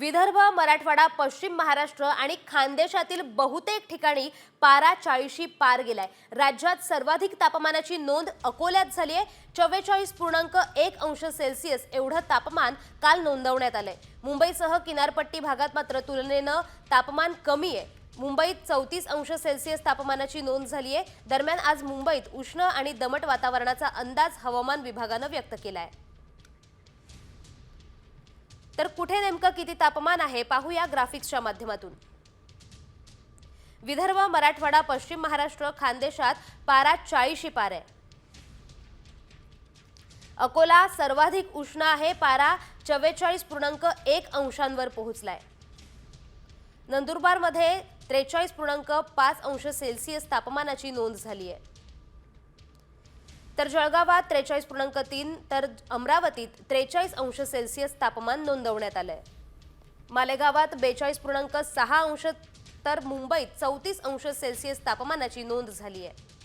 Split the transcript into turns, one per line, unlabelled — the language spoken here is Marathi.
विदर्भ मराठवाडा पश्चिम महाराष्ट्र आणि खानदेशातील बहुतेक ठिकाणी पारा चाळीशी पार गेलाय. राज्यात सर्वाधिक तापमानाची नोंद अकोल्यात झाली आहे. चव्वेचाळीस पूर्णांक एक अंश सेल्सिअस एवढं तापमान काल नोंदवण्यात आलंय. मुंबईसह किनारपट्टी भागात मात्र तुलनेनं तापमान कमी आहे. मुंबईत चौतीस अंश सेल्सिअस तापमानाची नोंद झाली आहे. दरम्यान आज मुंबईत उष्ण आणि दमट वातावरणाचा अंदाज हवामान विभागानं व्यक्त केला आहे तर कुठे नेमकं किती तापमान आहे पाहूया ग्राफिक्सच्या माध्यमातून. विदर्भ मराठवाडा पश्चिम महाराष्ट्र खानदेशात पारा चाळीशी पार. आहे अकोला सर्वाधिक उष्ण आहे पारा चव्वेचाळीस पूर्णांक एक अंशांवर पोहोचलाय. नंदुरबारमध्ये त्रेचाळीस पूर्णांक पाच अंश सेल्सिअस तापमानाची नोंद झाली आहे तर जळगावात त्रेचाळीस पूर्णांक तीन तर अमरावतीत त्रेचाळीस अंश सेल्सिअस तापमान नोंदवण्यात आलंय. मालेगावात बेचाळीस पूर्णांक सहा अंश तर मुंबईत चौतीस अंश सेल्सिअस तापमानाची नोंद झाली आहे